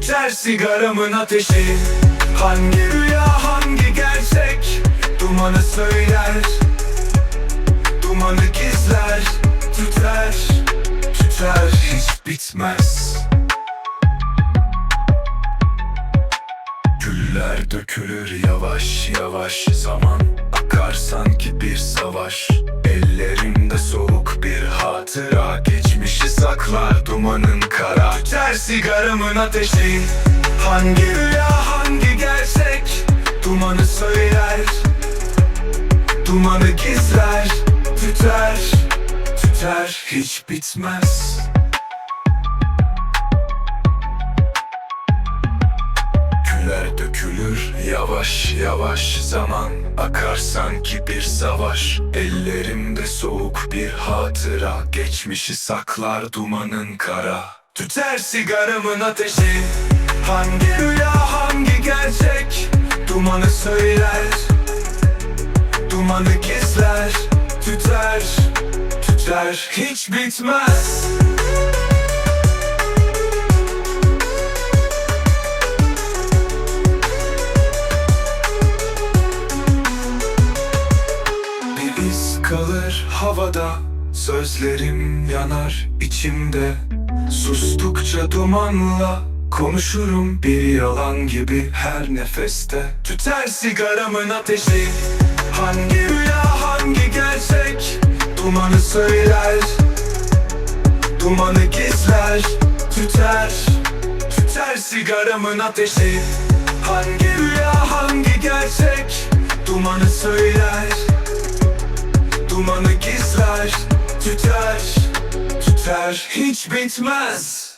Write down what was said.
Tüter sigaramın ateşi. Hangi rüya hangi gerçek? Dumanı söyler. Dumanı gizler. Tüter Tüter. Hiç bitmez. Güller dökülür yavaş yavaş. Zaman akar sanki bir savaş. Ellerimde soğuk hatıra Geçmişi saklar dumanın kara. Tüter sigaramın ateşi Hangi rüya hangi gerçek? Dumanı söyler Dumanı gizler Tüter Tüter. Hiç bitmez Dökülür yavaş yavaş. Zaman akar sanki bir savaş. Ellerimde soğuk bir hatıra. Geçmişi saklar dumanın kara. Tüter sigaramın ateşi. Hangi rüya hangi gerçek? Dumanı söyler Dumanı gizler. Tüter Tüter hiç bitmez kalır havada Sözlerim yanar içimde. Sustukça dumanla Konuşurum bir yalan gibi her nefeste. Tüter sigaramın ateşi. Hangi rüya hangi gerçek? Dumanı söyler Dumanı gizler. Tüter Tüter sigaramın ateşi. Hangi rüya Dumanı gizler Tüter Tüter. Hiç bitmez